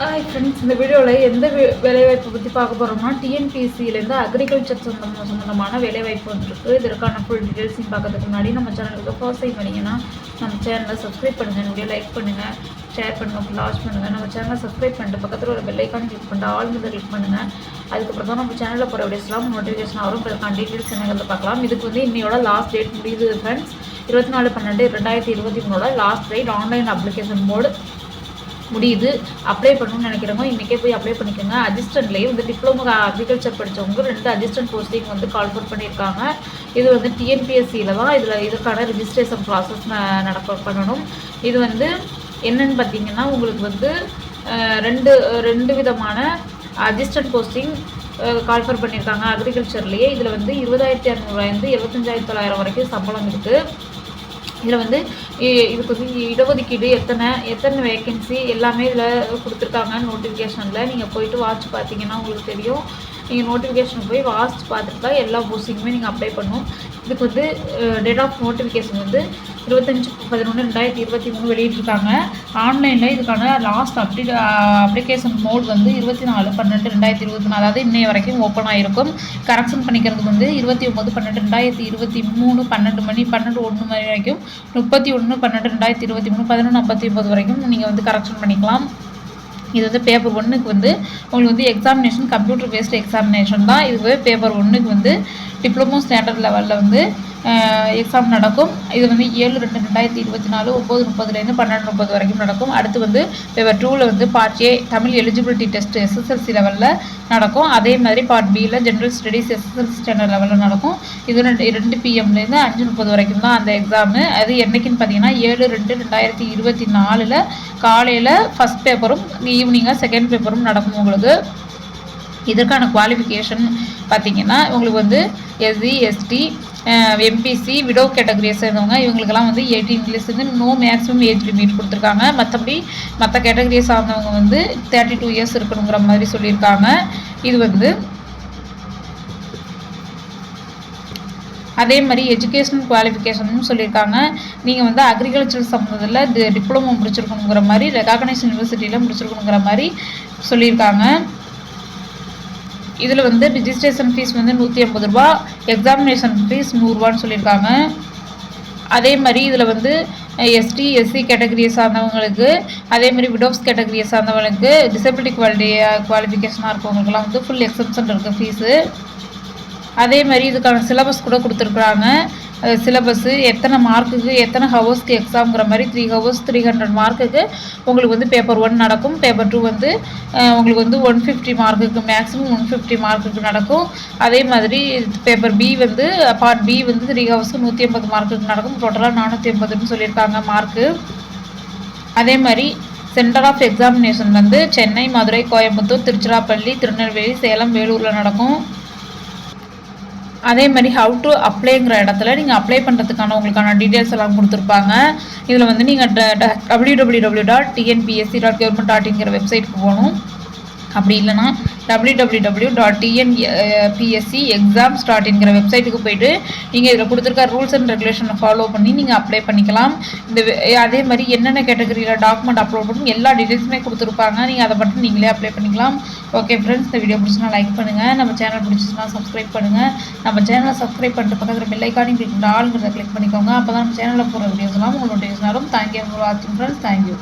Hi friends இந்த வீடியோவில் எந்த வேலைவாய்ப்பை பற்றி பார்க்க போகிறோம்னா டிஎன்பிஎஸ்சியிலேருந்து அக்ரிகல்ச்சர் சம்மந்தம் சம்மந்தமான வேலைவாய்ப்பு வந்துருக்கு. இதற்கான ஃபுல் டீட்டெயில்ஸையும் பார்க்கறதுக்கு முன்னாடி நம்ம சேனலுக்கு ஃபர்ஸ்ட் டைம் பண்ணிங்கன்னா நம்ம சேனலை சப்ஸ்கிரைப் பண்ணுங்கள் வீடியோ லைக் பண்ணுங்கள் ஷேர் பண்ணுங்கள் லாஸ் பண்ணுங்கள் நம்ம சேனலை சப்ஸ்கிரைப் பண்ணிட்டு பக்கத்தில் ஒரு பெல்லைக்கான கிளிக் பண்ணிட்டு ஆல் மீது கிளிக் பண்ணுங்கள் அதுக்கப்புறம் தான் நம்ம சேனலில் போகிற வீடியோஸ்லாம் நோட்டிஃபிகேஷன் வரும். இதற்கான டீட்டெயில்ஸ் என்னங்கிறத பார்க்கலாம். இதுக்கு வந்து இன்னையோட லாஸ்ட் டேட் முடியுது ஃப்ரெண்ட்ஸ் இருபத்தி நாலு பன்னெண்டு ரெண்டாயிரத்தி இருபத்தி மூணோட last date online application board முடியுது அப்ளை பண்ணணும்னு நினைக்கிறவங்க இன்றைக்கே போய் அப்ளை பண்ணிக்கோங்க. அசிஸ்டன்ட்லேயே வந்து டிப்ளமோ அக்ரிகல்ச்சர் படித்தவங்க ரெண்டு அசிஸ்டன்ட் போஸ்டிங் வந்து கால்ஃபர் பண்ணியிருக்காங்க. இது வந்து டிஎன்பிஎஸ்சியில் தான் இதில் இதுக்கான ரிஜிஸ்ட்ரேஷன் ப்ராசஸ் நடக்க பண்ணணும். இது வந்து என்னன்னு பார்த்தீங்கன்னா உங்களுக்கு வந்து ரெண்டு ரெண்டு விதமான அசிஸ்டன்ட் போஸ்டிங் கால்ஃபர் பண்ணியிருக்காங்க. அக்ரிகல்ச்சர்லேயே இதில் வந்து இருபதாயிரத்தி இரநூறுவாயிருந்து இருபத்தஞ்சாயிரத்தி தொள்ளாயிரம் வரைக்கும் சம்பளம் இருக்குது இதில் வந்து இதுக்கு வந்து இடஒதுக்கீடு எத்தனை எத்தனை வேக்கன்சி எல்லாமே இதில் கொடுத்துருக்காங்க நோட்டிஃபிகேஷனில் நீங்கள் போயிட்டு வாட்ச் பார்த்தீங்கன்னா உங்களுக்கு தெரியும். நீங்கள் நோட்டிஃபிகேஷன் போய் வாட்ச் பார்த்துட்டு தான் எல்லா போஸ்டிங்குமே நீங்கள் அப்ளை பண்ணணும் இதுக்கு வந்து டேட் ஆஃப் நோட்டிஃபிகேஷன் வந்து இருபத்தஞ்சி பதினொன்று ரெண்டாயிரத்தி இருபத்தி மூணு வெளியிட்டிருக்காங்க. ஆன்லைனில் இதுக்கான லாஸ்ட் அப்டி அப்ளிகேஷன் மோட் வந்து இருபத்தி நாலு பன்னெண்டு ரெண்டாயிரத்தி இருபத்தி நாலு அதாவது இன்னைய வரைக்கும் ஓப்பன் ஆகிருக்கும் கரெக்ஷன் பண்ணிக்கிறதுக்கு வந்து இருபத்தி ஒம்பது பன்னெண்டு ரெண்டாயிரத்தி இருபத்தி மூணு பன்னெண்டு மணி பன்னெண்டு ஒன்று மணி வரைக்கும். முப்பத்தி ஒன்று பன்னெண்டு ரெண்டாயிரத்தி இருபத்தி மூணு பதினொன்று ஐம்பத்தி ஒம்பது வரைக்கும் நீங்கள் வந்து கரெக்ஷன் பண்ணிக்கலாம். இது வந்து பேப்பர் ஒன்றுக்கு வந்து உங்களுக்கு வந்து எக்ஸாமினேஷன் கம்ப்யூட்டர் பேஸ்டு எக்ஸாமினேஷன் தான். இது பேப்பர் ஒன்றுக்கு வந்து டிப்ளமோ ஸ்டாண்டர்ட் லெவலில் வந்து எக்ஸாம் நடக்கும். இது வந்து ஏழு ரெண்டு ரெண்டாயிரத்தி இருபத்தி நாலு ஒம்பது முப்பதுலேருந்து பன்னெண்டு முப்பது வரைக்கும் நடக்கும். அடுத்து வந்து பேப்பர் டூவில் வந்து part A Tamil eligibility test SSLC லெவலில் நடக்கும். அதே மாதிரி பார்ட் பியில் ஜென்ரல் ஸ்டடீஸ் எஸ்எஸ்எல்சி ஸ்டாண்டர்ட் லெவலில் நடக்கும். இது ரெண்டு ரெண்டு பிஎம்லேருந்து அஞ்சு முப்பது வரைக்கும் தான் அந்த எக்ஸாமு அது என்றைக்குன்னு பார்த்தீங்கன்னா ஏழு ரெண்டு ரெண்டாயிரத்தி இருபத்தி நாலில் காலையில் ஃபஸ்ட் பேப்பரும் ஈவினிங்காக செகண்ட் பேப்பரும் நடக்கும் உங்களுக்கு. இதற்கான குவாலிஃபிகேஷன் பார்த்தீங்கன்னா உங்களுக்கு வந்து எஸ்சி எஸ்டி எம்பிசி விடோ கேட்டகரியை சேர்ந்தவங்க. இவங்களுக்கெல்லாம் வந்து எயிட்டீன் இயர்ஸ்லேருந்து நோ மேக்ஸிமம் ஏஜ் லிமிட் கொடுத்துருக்காங்க. மற்றபடி மற்ற கேட்டகரியை சார்ந்தவங்க வந்து தேர்ட்டி டூ இயர்ஸ் இருக்கணுங்கிற மாதிரி சொல்லியிருக்காங்க. இது வந்து அதே மாதிரி எஜுகேஷனல் குவாலிஃபிகேஷன் சொல்லியிருக்காங்க. நீங்கள் வந்து அக்ரிகல்ச்சர் சம்மந்தத்தில் டிப்ளமோ முடிச்சிருக்கணுங்கிற மாதிரி ரெகாகனைஸ் யூனிவர்சிட்டியில் முடிச்சிருக்கணுங்கிற மாதிரி சொல்லியிருக்காங்க. இதில் வந்து ரிஜிஸ்ட்ரேஷன் ஃபீஸ் வந்து நூற்றி ஐம்பது ரூபா எக்ஸாமினேஷன் ஃபீஸ் நூறுரூவான்னு சொல்லியிருக்காங்க. அதே மாதிரி இதில் வந்து எஸ்டி எஸ்சி கேட்டகரியை சார்ந்தவங்களுக்கு அதே மாதிரி விடோஸ் கேட்டகரியை சார்ந்தவங்களுக்கு டிசபிலிட்டி குவாலிட்டி குவாலிஃபிகேஷனாக இருக்கவங்களுக்குலாம் வந்து ஃபுல் எக்ஸப்ஷன் இருக்குது ஃபீஸு அதே மாதிரி இதுக்கான சிலபஸ் கூட கொடுத்துருக்குறாங்க. சிலபஸ்ஸு எத்தனை மார்க்குக்கு எத்தனை ஹவர்ஸ்க்கு எக்ஸாம்ங்கிற மாதிரி த்ரீ ஹவர்ஸ் த்ரீ ஹண்ட்ரட் மார்க்குக்கு உங்களுக்கு வந்து பேப்பர் ஒன் நடக்கும். பேப்பர் டூ வந்து உங்களுக்கு வந்து ஒன் ஃபிஃப்டி மார்க்குக்கு மேக்ஸிமம் ஒன் ஃபிஃப்டி மார்க்குக்கு நடக்கும். அதே மாதிரி பேப்பர் பி வந்து பார்ட் பி வந்து த்ரீ ஹவர்ஸ்க்கு நூற்றி ஐம்பது மார்க்குக்கு நடக்கும். டோட்டலாக நானூற்றி ஐம்பதுன்னு சொல்லியிருக்காங்க மார்க்கு அதே மாதிரி சென்டர் ஆஃப் எக்ஸாமினேஷன் வந்து சென்னை மதுரை கோயம்புத்தூர் திருச்சிராப்பள்ளி திருநெல்வேலி சேலம் வேலூரில் நடக்கும். அதே மாதிரி ஹவு டு அப்ளைங்கிற இடத்துல நீங்கள் அப்ளை பண்ணுறதுக்கான உங்களுக்கான டீட்டெயில்ஸ் எல்லாம் கொடுத்துருப்பாங்க. இதில் வந்து நீங்கள் W W W dot TNPSC dot government dot இங்கிற வெப்சைட்டுக்கு போகணும். அப்படி இல்லைனா W W W dot TN PSC exams dot என்கிற வெப்சைட்டுக்கு போயிட்டு நீங்கள் இதில் கொடுத்துருக்க ரூல்ஸ் அண்ட் ரெகுலேஷனை ஃபாலோ பண்ணி நீங்கள் அப்ளை பண்ணிக்கலாம். இந்த அதே மாதிரி என்னென்ன கேட்டகரியில் டாக்குமெண்ட் அப்லோட் பண்ணி எல்லா டீட்டெயில்ஸுமே கொடுத்துருப்பாங்க. நீங்கள் அதை மட்டும் நீங்களே அப்ளை பண்ணிக்கலாம். ஓகே ஃப்ரெண்ட்ஸ் இந்த வீடியோ பிடிச்சினா லைக் பண்ணுங்கள் நம்ம சேனல் பிடிச்சிச்சுன்னா சப்ஸ்கிரைப் பண்ணுங்கள் நம்ம சேனலை சப்ஸ்கிரைப் பண்ணிட்டு பக்கத்தில் பெல்லைக்கானி கிளிக் ஆளுங்கிறத கிளிக் பண்ணிக்கோங்க. அப்போ தான் நம்ம சேனலில் போகிற வீடியோஸ்லாம் உங்களுக்கு நோட்டிஃபிகேஷன் தேங்க்யூ ஃபார் வாட்சிங் ஃப்ரெண்ட்ஸ் தேங்க்யூ